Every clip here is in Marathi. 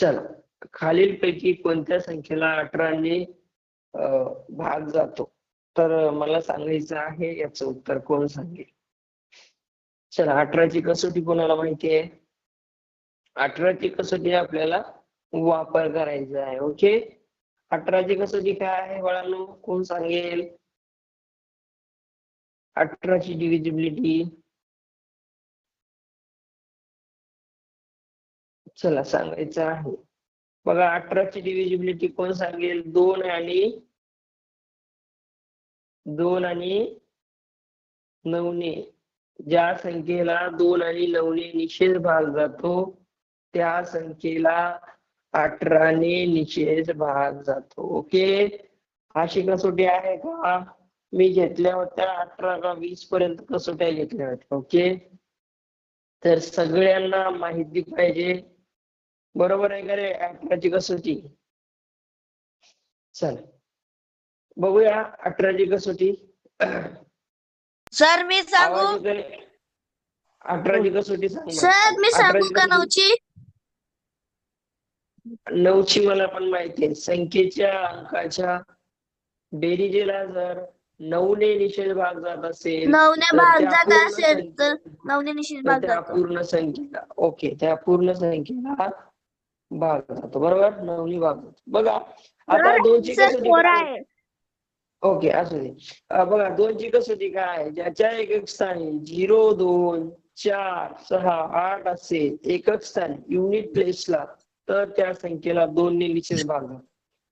चला खालीलपैकी कोणत्या संख्येला अठराने भाग जातो? तर मला सांगायचं आहे याचं उत्तर कोण सांगेल? चला अठराची कसोटी कोणाला माहिती आहे अठराची कसोटी आपल्याला वापर करायचा आहे ओके? अठराची कसोटी काय आहे बाळांनो? कोण सांगेल? अठराची डिव्हिजिबिलिटी चला सांगायचं आहे. बघा अठराची डिव्हिजिबिलिटी कोण सांगेल? दोन आणि दोन आणि नवने ज्या संख्येला दोन आणि नऊने निषेध भाग जातो त्या संख्येला अठराने निषेध भाग जातो. ओके? अशी कसोटी आहे का? मी घेतल्या होत्या अठरा का वीस पर्यंत कसोट्या घेतल्या होत्या? ओके? तर सगळ्यांना माहिती पाहिजे. बरोबर आहे का रे? अठराची कसोटी? चल. बघूया अठराची कसोटी. सर मी सांगू? अठराची कसोटी सांग. सर मी सांगू का नऊची? नऊची मला पण माहिती आहे. संख्येच्या अंकाच्या बेरीजेला जर नऊने निषेध भाग जात असेल नऊने भाग जात असेल तर नऊने तर भाग त्या जातो. पूर्ण संख्येला. ओके त्या पूर्ण संख्येला भाग जातो बरोबर? नवनी भाग जातो बघा आता दोनची कसोटी ओके असू दे. बघा दोनची कसोटी काय आहे? ज्याच्या एकक स्थानी झिरो दोन चार सहा आठ असेल एकक स्थानी युनिट प्लेसला तर त्या संख्येला दोनने निश्चित भाग जातो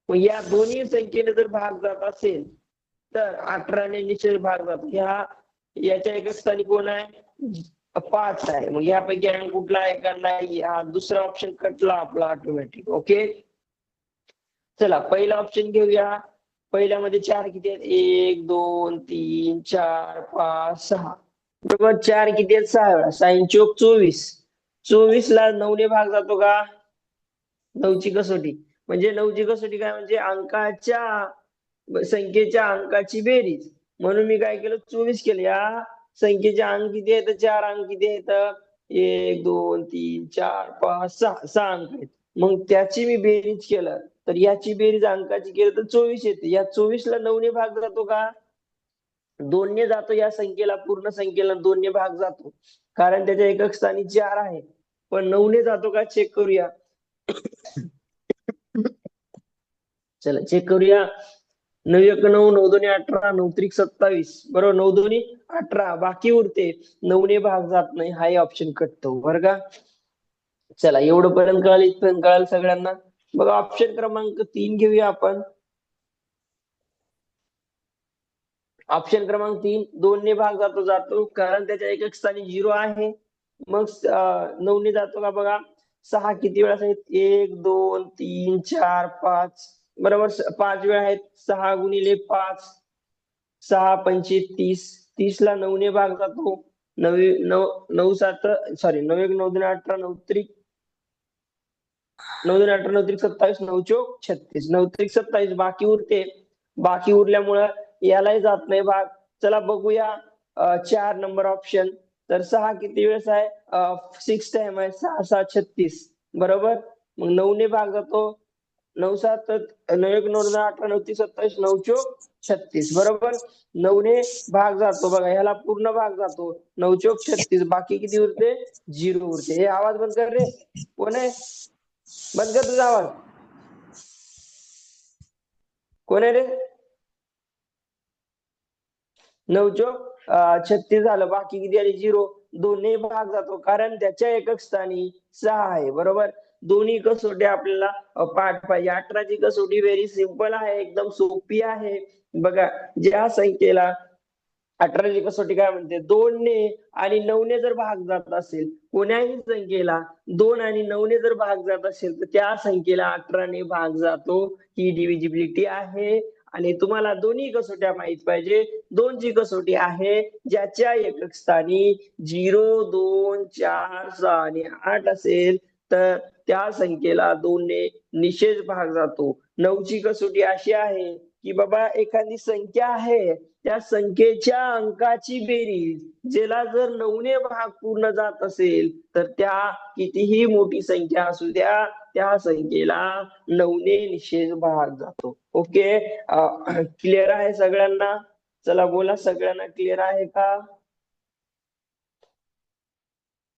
मग या दोन्ही संख्येने जर भाग जात असेल तर अठराने निश्चित भाग जातो. ह्या याच्या एकक स्थानी कोण आहे? पाच आहे. मग यापैकी अंक कुठला आहे का नाही हा दुसरा ऑप्शन कटला आपला ऑटोमॅटिक ओके चला पहिला ऑप्शन घेऊया. पहिल्यामध्ये चार किती आहेत? एक दोन तीन चार पाच सहा. बरोबर? चार किती आहेत? सहा वेळा. साईन चोक चोवीस चोवीस. ला नऊने भाग जातो का? नऊची कसोटी. म्हणजे नऊची कसोटी काय? म्हणजे अंकाच्या संख्येच्या अंकाची बेरीज. म्हणून मी काय केलं? चोवीस केलं या संख्येचे अंक किती आहेत चार अंक किती आहेत एक दोन तीन चार पाच सहा सहा अंक आहेत मग त्याची मी बेरीज केलं तर याची बेरीज अंकाची केली तर चोवीस येते या चोवीस ला नऊने भाग जातो का दोनने जातो या संख्येला पूर्ण संख्येला दोनने भाग जातो कारण त्याच्या एकक स्थानी चार आहे पण नऊने जातो का चेक करूया चला चेक करूया नऊ एक नऊ नऊ दोन्ही अठरा नऊ त्रिक सत्तावीस. बरोबर? नऊ दोन्ही अठरा. बाकी उरते. नऊने भाग जात नाही. हाही ऑप्शन कटतो. बरं का? चला एवढं पर्यंत कळाल इथपर्यंत कळाल सगळ्यांना. बघा ऑप्शन क्रमांक तीन घेऊया आपण. ऑप्शन क्रमांक तीन दोनने भाग जातो जातो. कारण त्याच्या एक स्थानी झिरो आहे. मग नऊने जातो का बघा? सहा किती वेळा एक दोन तीन चार पाच. बरोबर पाच वेळा आहेत सहा गुणिले पाच सहा पंचे तीस तीस ला नऊने भाग जातो नवे नऊ नऊ सात सॉरी नऊ एक नऊ दोन अठरा नऊ त्रिक नऊ दोन अठरा नऊ त्रिक सत्तावीस नऊ चोक छत्तीस नऊ त्रिक सत्तावीस बाकी उरते. बाकी उरल्यामुळं यालाही जात नाही भाग. चला बघूया चार नंबर ऑप्शन तर सहा किती वेळेस आहे? सिक्स टाइम आहे सहा सहा छत्तीस. बरोबर? मग नऊने भाग जातो नऊ सात नऊ एक नऊ अठरा नऊ तीस सत्तावीस नऊ चोक छत्तीस. बरोबर? नऊने भाग जातो बघा. ह्याला पूर्ण भाग जातो. नऊ चोक छत्तीस. बाकी किती उरते? झिरो उरते. हे आवाज बंद कर रे. कोण आहे? बंद कर तुझा आवाज. कोण आहे रे? नऊ चोक छत्तीस झालं. बाकी किती आणि झिरो? दोन्ही भाग जातो. कारण त्याच्या एकक स्थानी सहा आहे. बरोबर? दोन्ही कसोटी आपल्याला पाठ पाहिजे. अठराची कसोटी व्हेरी सिंपल आहे एकदम सोपी आहे. बघा ज्या संख्येला अठराची कसोटी काय म्हणते? दोनने आणि नऊने जर भाग जात असेल कोण्याही संख्येला दोन आणि नऊने जर भाग जात असेल तर त्या संख्येला अठराने भाग जातो. ही डिव्हिजिबिलिटी आहे. आणि तुम्हाला दोन्ही कसोट्या माहीत पाहिजे. दोनची कसोटी आहे ज्याच्या एकक स्थानी झिरो दोन चार सहा आणि आठ असेल तर त्या संख्येला दोनने निषेध भाग जातो. नऊची कसोटी अशी आहे की बाबा एखादी संख्या आहे त्या संख्येच्या अंकाची बेरीज ज्याला जर नऊने भाग पूर्ण जात असेल तर त्या कितीही मोठी संख्या असू द्या त्या संख्येला नऊने निषेध भाग जातो. ओके? क्लिअर आहे सगळ्यांना? चला बोला सगळ्यांना क्लिअर आहे का?